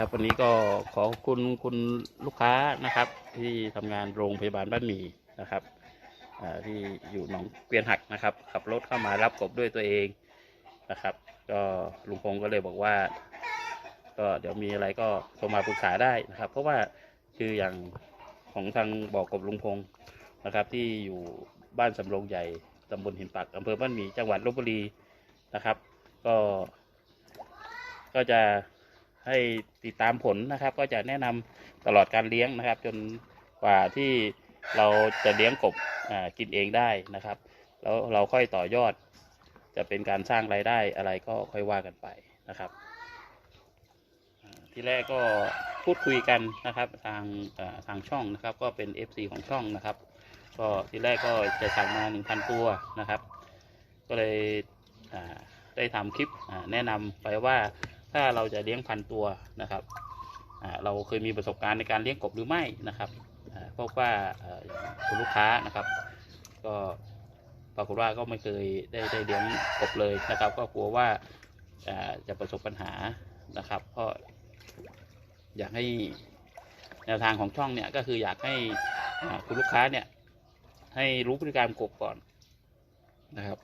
ครับวันนี้ก็ขอขอบคุณคุณลูกค้านะครับ ที่ทำงานโรงพยาบาลบ้านหมี่นะครับที่อยู่หนองเกวียนหักนะครับ ขับรถเข้ามารับกบด้วยตัวเองนะครับ ก็ลุงพงศ์ก็เลยบอกว่า ก็เดี๋ยวมีอะไรก็โทรมาปรึกษาได้นะครับ เพราะว่าคืออย่างของทางบอกกบลุงพงศ์นะครับ ที่อยู่บ้านสำโรงใหญ่ตำบลหินปักอำเภอบ้านหมี่จังหวัดลบบุรีนะครับ ก็ก็จะ ให้ติดตามผลนะครับ ก็จะแนะนำตลอดการเลี้ยงนะครับ จนกว่าที่เราจะเลี้ยงกบกินเองได้นะครับ แล้วเราค่อยต่อยอด จะเป็นการสร้างรายได้อะไรก็ค่อยว่ากันไปนะครับ ที่แรกก็พูดคุยกันนะครับทางทางช่องนะครับ ก็เป็น FC ของช่องนะครับ ก็ที่แรกก็จะสั่งมา 1,000 ตัวนะครับ ก็เลยได้ทำคลิปแนะนำไปว่า ถ้าเราจะเลี้ยงพันตัวนะครับเราเคยมีประสบการณ์ในการเลี้ยงกบหรือไม่นะครับเพราะว่าคุณลูกค้านะครับ ก็ปรากฏว่าก็ไม่เคยได้ได้เลี้ยงกบเลยนะครับ ก็กลัวว่าจะประสบปัญหานะครับก็อยากให้แนวทางของช่องเนี่ยก็คืออยากให้คุณลูกค้าเนี่ยให้รู้พฤติกรรมกบก่อนนะครับ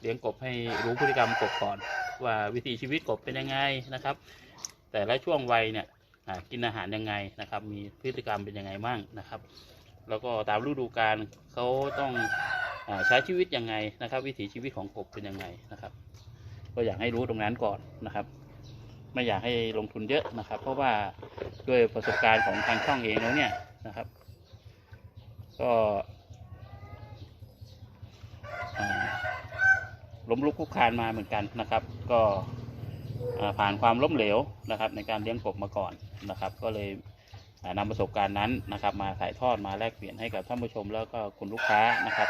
เลี้ยงกบให้รู้พฤติกรรมกบก่อน ว่าวิถีชีวิตกบเป็นยังไงนะครับ แต่ละช่วงวัยเนี่ยกินอาหารยังไงนะครับ มีพฤติกรรมเป็นยังไงมั่งนะครับ แล้วก็ตามฤดูกาลเขาต้องอใช้ชีวิตยังไงนะครับ วิถีชีวิตของกบเป็นยังไงนะครับ ก็อยากให้รู้ตรงนั้นก่อนนะครับ ไม่อยากให้ลงทุนเยอะนะครับ เพราะว่าด้วยประสบการณ์ของทางช่องเองแล้วเนี่ยนะครับ ก็อ่า ล้มลุกคุกคานมาเหมือนกันนะครับ ก็ผ่านความล้มเหลวนะครับ ในการเลี้ยงกบมาก่อนนะครับ ก็เลยอ่านำประสบการณ์นั้นนะครับ มาถ่ายทอดมาแลกเปลี่ยนให้กับท่านผู้ชมแล้วก็คุณลูกค้านะครับ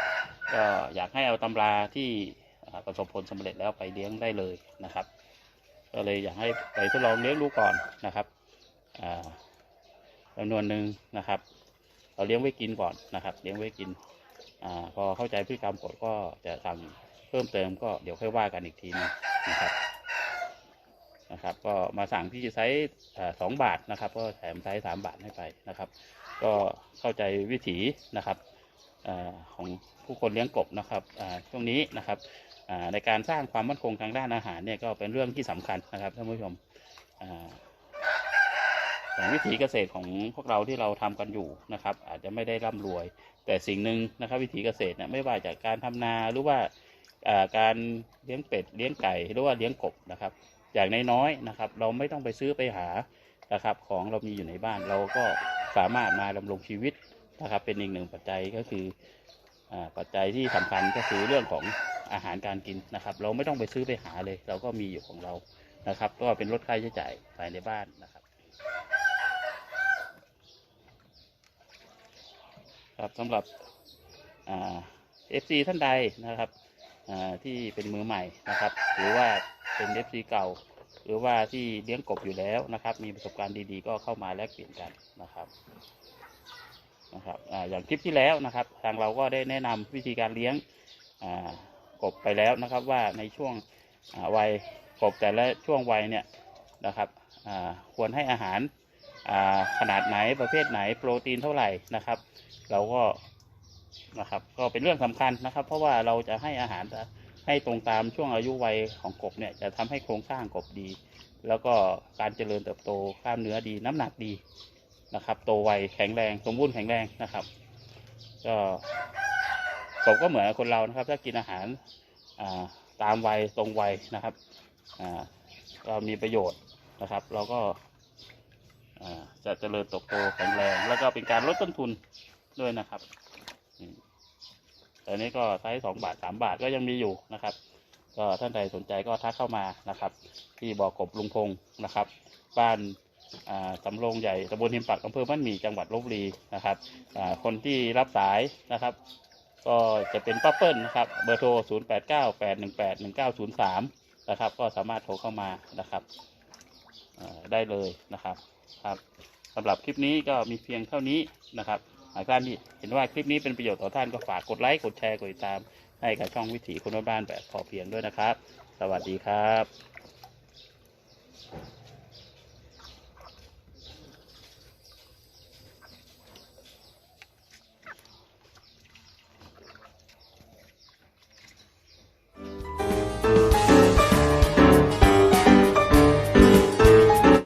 ก็อยากให้เอาตำราที่ประสบผลสำเร็จแล้วไปเลี้ยงได้เลยนะครับ ก็เลยอยากให้ไปทดลองเลี้ยงดูก่อนนะครับอ่าจำนวนหนึ่งนะครับเราเลี้ยงไว้กินก่อนนะครับ เลี้ยงไว้กินอพอเข้าใจพฤติกรรมกดก็จะสั่ง เพิ่มเติมก็เดี๋ยวค่อยว่ากันอีกทีนึงนะครับนะครับ ก็มาสั่งที่ไซส์สองบาทนะครับ ก็แถมไซส์สามบาทให้ไปนะครับ ก็เข้าใจวิถีนะครับอของผู้คนเลี้ยงกบนะครับช่วงนี้นะครับในการสร้างความมั่นคงทางด้านอาหารเนี่ยก็เป็นเรื่องที่สำคัญนะครับท่านผู้ชมอ่าของวิถีเกษตรของพวกเราที่เราทำกันอยู่นะครับ อาจจะไม่ได้ร่ำรวย แต่สิ่งหนึ่งนะครับ วิถีเกษตรเนี่ยไม่ว่าจากการทำนาหรือว่า การเลี้ยงเป็ดเลี้ยงไก่หรือว่าเลี้ยงกบนะครับ อย่างน้อยๆนะครับ เราไม่ต้องไปซื้อไปหานะครับ ของเรามีอยู่ในบ้านเราก็สามารถมาดำรงชีวิตนะครับ เป็นอีกหนึ่งปัจจัยก็คืออปัจจัยที่สำคัญก็คือเรื่องของอาหารการกินนะครับ เราไม่ต้องไปซื้อไปหาเลย เราก็มีอยู่ของเรานะครับ ก็เป็นลดค่าใช้จ่ายภายในบ้านนะครับครับสำหรับเอฟซีท่านใดนะครับ ที่เป็นมือใหม่นะครับ หรือว่าเป็นเอฟซีเก่า หรือว่าที่เลี้ยงกบอยู่แล้วนะครับ มีประสบการณ์ดีๆ ก็เข้ามาแลกเปลี่ยนกันนะครับนะครับออย่างคลิปที่แล้วนะครับ ทางเราก็ได้แนะนำวิธีการเลี้ยงกบไปแล้วนะครับ ว่าในช่วงวัยกบแต่ละช่วงวัยเนี่ยนะครับควรให้อาหารขนาดไหนประเภทไหนโปรตีนเท่าไหร่นะครับ เราก็ นะครับ ก็เป็นเรื่องสำคัญนะครับ เพราะว่าเราจะให้อาหารให้ตรงตามช่วงอายุวัยของกบเนี่ยจะทำให้โครงสร้างกบดี แล้วก็การเจริญเติบโตกล้ามเนื้อดี น้ำหนักดีนะครับ โตไวแข็งแรงสมบูรณ์แข็งแรงนะครับ ก็กบก็เหมือนคนเรานะครับ ถ้ากินอาหาราตามวัยตรงวัยนะครับอ่าก็มีประโยชน์นะครับ เราก็จะเจริญเติบโตแข็งแรง แล้วก็เป็นการลดต้นทุนด้วยนะครับ แต่นี้ก็ไซส์สองบาทสามบาทก็ยังมีอยู่นะครับ ก็ท่านใดสนใจก็ทักเข้ามานะครับ ที่บ่อกบลุงพงนะครับ บ้านสำโรงใหญ่ตำบลหิมปักอำเภอบ้านหมี่จังหวัดลบบุรีนะครับคนที่รับสายนะครับ ก็จะเป็นป้าเปิ้ลนะครับเบอร์โทร 0 8 9 8 1 8 1 9 0 3 นะครับ ก็สามารถโทรเข้ามานะครับได้เลยนะครับครับสำหรับคลิปนี้ก็มีเพียงเท่านี้นะครับ หากท่านที่เห็นว่าคลิปนี้เป็นประโยชน์ต่อท่านก็ฝากกดไลค์กดแชร์กดติดตาม ให้กับช่องวิถีคนบ้านแบบพอเพียงด้วยนะครับ สวัสดีครับ